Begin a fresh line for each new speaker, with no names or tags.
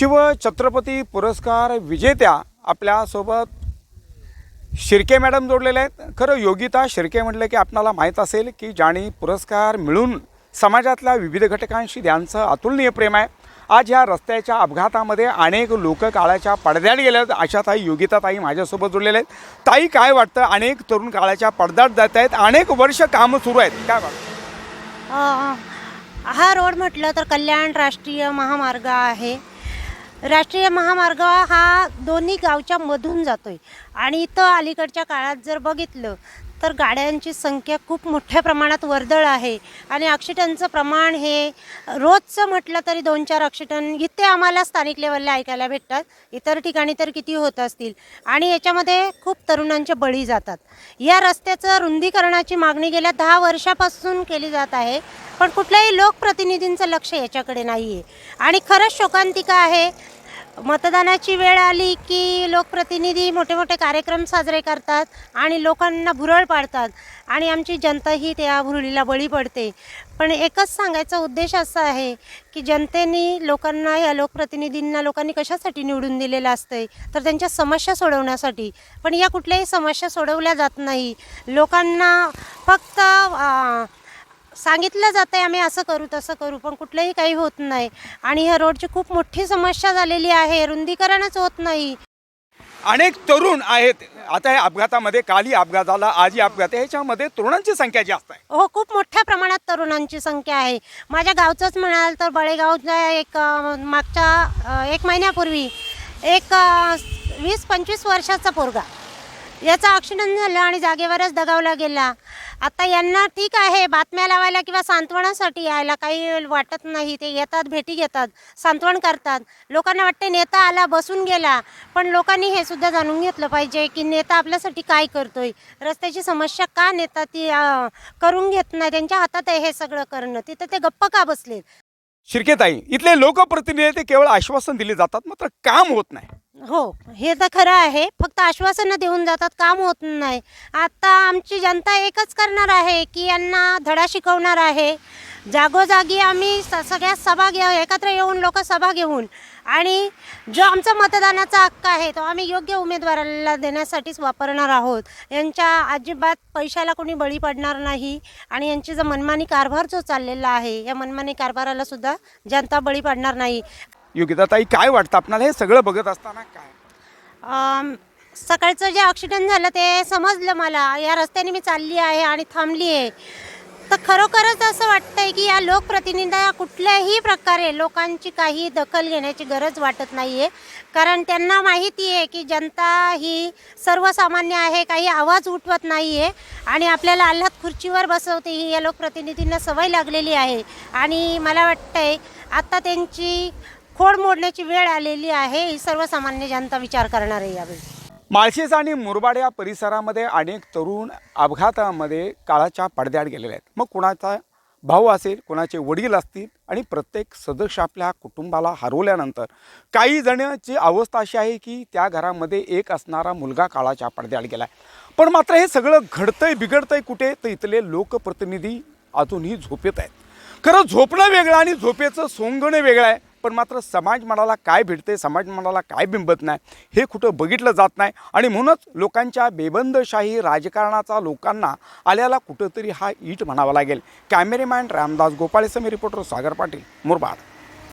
शिवछत्रपती पुरस्कार विजेत्या आपल्यासोबत शिर्के मॅडम जोडलेले आहेत. खरं योगिता शिर्के म्हटलं की आपणाला माहीत असेल की ज्याने पुरस्कार मिळून समाजातल्या विविध घटकांशी त्यांचं अतुलनीय प्रेम आहे आज ह्या रस्त्याच्या अपघातामध्ये अनेक लोक काळाच्या पडद्यात गेल्या आहेत अशा ताई योगिता ताई माझ्यासोबत जोडलेल्या आहेत. ताई काय वाटतं? अनेक तरुण काळाच्या पडद्यात जात आहेत. अनेक वर्ष कामं सुरू आहेत. काय वाटतं?
हा रोड म्हटलं तर कल्याण राष्ट्रीय महामार्ग आहे. राष्ट्रीय महामार्ग हा दोन्ही गावच्या मधून जातोय. आणि इथं अलीकडच्या काळात जर बघितलं तर गाड्यांची संख्या खूप मोठ्या प्रमाणात वर्दळ आहे. आणि ॲक्सिडंटचं प्रमाण हे रोजचं म्हटलं तरी दोन चार ॲक्सिडंट इथे आम्हाला स्थानिक लेवलला ऐकायला भेटतात. इतर ठिकाणी तर किती होत असतील. आणि याच्यामध्ये खूप तरुणांचे बळी जातात. या रस्त्याचं रुंदीकरणाची मागणी गेल्या दहा वर्षापासून केली जात आहे पण कुठल्याही लोकप्रतिनिधींचं लक्ष याच्याकडे नाही आहे आणि खरंच शोकांतिका आहे मतदानाची वेळ आली की लोकप्रतिनिधी मोठे मोठे कार्यक्रम साजरे करतात आणि लोकांना भुरळ पाडतात आणि आमची जनताही त्या भुरळीला बळी पडते. पण एकच सांगायचा उद्देश असा आहे की जनतेने लोकांना या लोकप्रतिनिधींना लोकांनी कशासाठी निवडून दिलेलं असतंय? तर त्यांच्या समस्या सोडवण्यासाठी. पण या कुठल्याही समस्या सोडवल्या जात नाही. लोकांना फक्त सांगितलं जातं आहे आम्ही असं करू तसं करू पण कुठलंही काही होत नाही. आणि ह्या रोडची खूप मोठी समस्या झालेली आहे रुंदीकरणच होत नाही.
अनेक तरुण आहेत. आता या अपघातामध्ये कालही अपघात झाला आजही अपघात आहे. ह्याच्यामध्ये तरुणांची संख्या जास्त आहे.
हो खूप मोठ्या प्रमाणात तरुणांची संख्या आहे. माझ्या गावचंच म्हणाल तर बळेगावच्या एक अं, मागच्या अं, एक महिन्यापूर्वी एक अं, वीस पंचवीस वर्षाचा पोरगा. याचा ॲक्सिडेंट झाला आणि जागेवरच दगावला गेला. आता यांना ठीक आहे बातम्या लावायला किंवा सांत्वनासाठी यायला काही वाटत नाही. ते येतात भेटी घेतात सांत्वन करतात. लोकांना वाटते नेता आला बसून गेला. पण लोकांनी हे सुद्धा जाणून घेतलं पाहिजे की नेता आपल्यासाठी काय करतोय? रस्त्याची समस्या का नेता ती करून घेत नाही? त्यांच्या हातात आहे हे सगळं करणं. तिथं ते गप्प का बसले
शिर्केताई इथले लोकप्रतिनिधी ते केवळ आश्वासन दिले जातात मात्र काम होत नाही.
हो हे तर खरं आहे फक्त आश्वासनं देऊन जातात काम होत नाही. आता आमची जनता एकच करणार आहे की यांना धडा शिकवणार आहे. जागोजागी आम्ही स सगळ्या सभा घेऊ एकत्र येऊन लोक सभा घेऊन आणि जो आमचा मतदानाचा हक्क आहे तो आम्ही योग्य उमेदवाराला देण्यासाठीच वापरणार आहोत. यांच्या अजिबात पैशाला कोणी बळी पडणार नाही आणि यांची जो मनमानी कारभार जो चाललेला आहे या मनमानी कारभाराला सुद्धा जनता बळी पडणार नाही.
योगिताताई काय वाटतं? आपल्याला हे सगळं बघत असताना काय?
अम, सकाळचं जे ॲक्सिडेंट झालं ते समजलं मला. या रस्त्याने मी चालली आहे आणि थांबली आहे. तर खरोखरच असं वाटतंय की या लोकप्रतिनिधींना कुठल्याही प्रकारे लोकांची काही दखल घेण्याची गरज वाटत नाही आहे कारण त्यांना माहिती आहे की जनता ही सर्वसामान्य आहे काही आवाज उठवत नाही आहे आणि आपल्याला आल्हाद खुर्चीवर बसवते ही या लोकप्रतिनिधींना सवय लागलेली आहे. आणि मला वाटतंय आत्ता त्यांची खोड मोडण्याची वेळ आलेली आहे. ही सर्वसामान्य जनता विचार करणार आहे यावेळी.
माळशेज आणि मुरबाड या परिसरामध्ये अनेक तरुण अपघातामध्ये काळाच्या पडद्याआड गेलेले आहेत. मग कुणाचा भाऊ असेल कुणाचे वडील असतील आणि प्रत्येक सदस्य आपल्या कुटुंबाला हरवल्यानंतर काही जणांची अवस्था अशी आहे की त्या घरामध्ये एक असणारा मुलगा काळाच्या पडद्याआड गेला आहे पण मात्र हे सगळं घडतंय बिघडतंय कुठे? तर इथले लोकप्रतिनिधी अजूनही झोपेत आहेत. खरं झोपणं वेगळं आणि झोपेचं सोंगणं वेगळं आहे. पण मात्र समाज मनाला काय भेटते समाज मनाला काय बिंबत नाही हे कुठं बघितलं जात नाही. आणि म्हणूनच लोकांच्या बेबंदशाही राजकारणाचा लोकांना आल्याला कुठंतरी हा ईट म्हणावा लागेल. कॅमेरेमॅन रामदास गोपाळेसमी रिपोर्टर सागर पाटील मुरबाड.